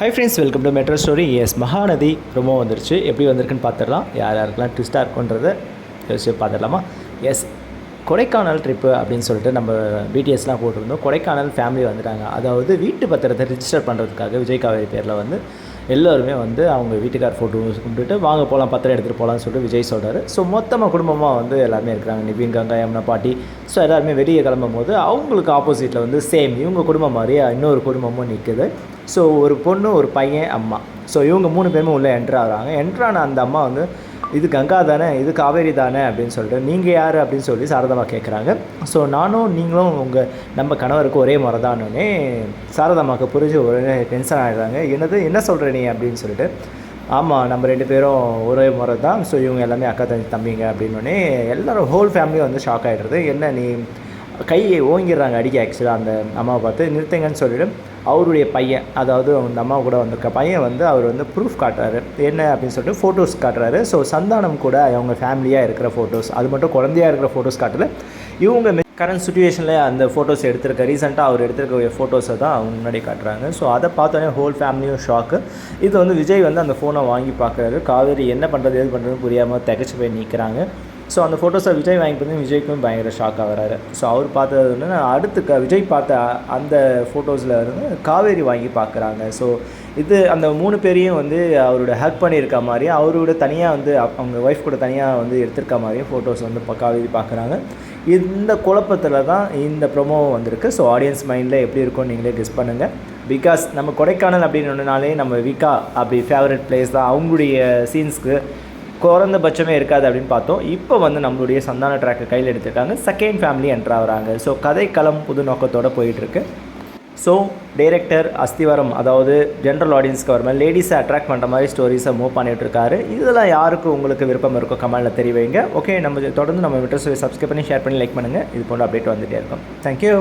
Hi friends welcome to metro stories Mahanadhi ரொம்ப வந்துருச்சு. எப்படி வந்திருக்குன்னு பார்த்துடலாம். யார் யாருக்கெல்லாம் ட்விஸ்ட்டாக இருக்குன்றதை யோசிச்சு பார்த்துடலாமா? எஸ் கொடைக்கானல் ட்ரிப்பு அப்படின்னு சொல்லிட்டு நம்ம பிடிஎஸ்லாம் போட்டிருந்தோம். கொடைக்கானல் ஃபேமிலி வந்துட்டாங்க. அதாவது வீட்டு பத்திரத்தை ரிஜிஸ்டர் பண்ணுறதுக்காக விஜய் காவேரி பேரில் வந்து எல்லோருமே வந்து அவங்க வீட்டுக்கார் ஃபோட்டோ கும்பிட்டுட்டு வாங்க போகலாம் பத்திரம் எடுத்துகிட்டு போகலாம்னு சொல்லிட்டு விஜய் சொல்கிறார் ஸோ மொத்தமாக குடும்பமாக வந்து எல்லாருமே இருக்கிறாங்க. நிபின் கங்கா யமுனா பாட்டி. ஸோ எல்லாருமே வெளியே கிளம்பும் போது அவங்களுக்கு ஆப்போசிட்டில் வந்து சேம் இவங்க குடும்பம் மாதிரியே இன்னொரு குடும்பமும் நிற்குது ஸோ ஒரு பொண்ணு ஒரு பையன் அம்மா. ஸோ இவங்க மூணு பேருமே உள்ளே என்ட்ரு ஆகிறாங்க. என்ட்ரான அந்த அம்மா வந்து இது கங்கா தானே இது காவேரி தானே அப்படின்னு சொல்லிட்டு நீங்கள் யார் அப்படின்னு சொல்லி சாரதாமா கேட்குறாங்க ஸோ நானும் நீங்களும் உங்கள் நம்ம கணவருக்கு ஒரே முறை தானே சாரதாமாவுக்கு புரிஞ்சு உடனே டென்ஷன் ஆகிடுறாங்க என்னது என்ன சொல்கிற நீ அப்படின்னு சொல்லிட்டு ஆமாம் நம்ம ரெண்டு பேரும் ஒரே முறை தான் ஸோ இவங்க எல்லாமே அக்கா தம்பி தம்பிங்க அப்படின்னோடனே எல்லாரும் ஹோல் ஃபேமிலியும் வந்து ஷாக் ஆகிடுறது என்ன நீ கையை ஓங்கிடுறாங்க அடிக்க ஆக்சுவலாக அந்த அம்மாவை பார்த்து நிறுத்துங்கன்னு சொல்லிவிட்டு அவருடைய பையன் அதாவது அந்த அம்மா கூட வந்திருக்க பையன் வந்து அவர் வந்து ப்ரூஃப் காட்டுறாரு. என்ன அப்படின்னு சொல்லிட்டு ஃபோட்டோஸ் காட்டுறாரு. ஸோ சந்தானம் கூட அவங்க ஃபேமிலியாக இருக்கிற ஃபோட்டோஸ் அது மட்டும் குழந்தையா இருக்கிற ஃபோட்டோஸ் காட்டல இவங்க கரண்ட் சுச்சுவேஷனில் அந்த ஃபோட்டோஸ் எடுத்திருக்க ரீசெண்டாக அவர் எடுத்திருக்க ஃபோட்டோஸை தான் அவங்க முன்னாடி காட்டுறாங்க. ஸோ அதை பார்த்தோன்னே ஹோல் ஃபேமிலியும் ஷாக்கு இது வந்து விஜய் வந்து அந்த ஃபோனை வாங்கி பார்க்குறாரு. காவேரி என்ன பண்ணுறது எது பண்ணுறதுன்னு புரியாமல் திகச்சு போய் நிற்கிறாங்க ஸோ அந்த ஃபோட்டோஸை விஜய் வாங்கி பார்த்து விஜய்க்கும் பயங்கர ஷாக் ஆகிறாரு ஸோ அவர் பார்த்தது வந்து அடுத்து க விஜய் பார்த்த அந்த ஃபோட்டோஸில் இருந்து காவேரி வாங்கி பார்க்குறாங்க. ஸோ இது அந்த மூணு பேரையும் வந்து அவரோட ஹக் பண்ணியிருக்க மாதிரியும் அவரோட தனியாக வந்து அப்- அவங்க ஒய்ஃப் கூட தனியாக வந்து எடுத்திருக்க மாதிரியும் ஃபோட்டோஸ் வந்து காவேரி பார்க்குறாங்க. இந்த குழப்பத்தில் தான் இந்த ப்ரொமோ வந்திருக்கு. ஸோ ஆடியன்ஸ் மைண்டில் எப்படி இருக்கும்னு நீங்களே கெஸ் பண்ணுங்கள் பிகாஸ் நம்ம கொடைக்கானல் அப்படின்னாலே நம்ம விகா அப்படி ஃபேவரட் பிளேஸ் தான். அவங்களுடைய சீன்ஸ்க்கு குறைந்தபட்சமே இருக்காது அப்படின்னு பார்த்தோம். இப்போ வந்து நம்மளுடைய சந்தான ட்ராக்கை கையில் எடுத்துருக்காங்க. செகண்ட் ஃபேமிலி என்ட்ரு ஆகுறாங்க. ஸோ கதைக்களம் புது நோக்கத்தோடு போயிட்டுருக்கு. ஸோ டைரக்டர் அஸ்திவாரம் அதாவது ஜென்ரல் ஆடியன்ஸ்க்கு வர மாதிரி லேடிஸை அட்ராக்ட் பண்ணுற மாதிரி ஸ்டோரிஸை மூவ் பண்ணிகிட்ருக்காரு இதெல்லாம் யாருக்கு உங்களுக்கு விருப்பம் இருக்கோ கமெண்டில் தெரிவிங்க. ஓகே நம்ம தொடர்ந்து நம்ம விட்டர் சப்ஸ்கிரைப் பண்ணி ஷேர் பண்ணி லைக் பண்ணுங்கள் இது போன்ற அப்டேட் வந்துகிட்டே இருக்கும். தேங்க்யூ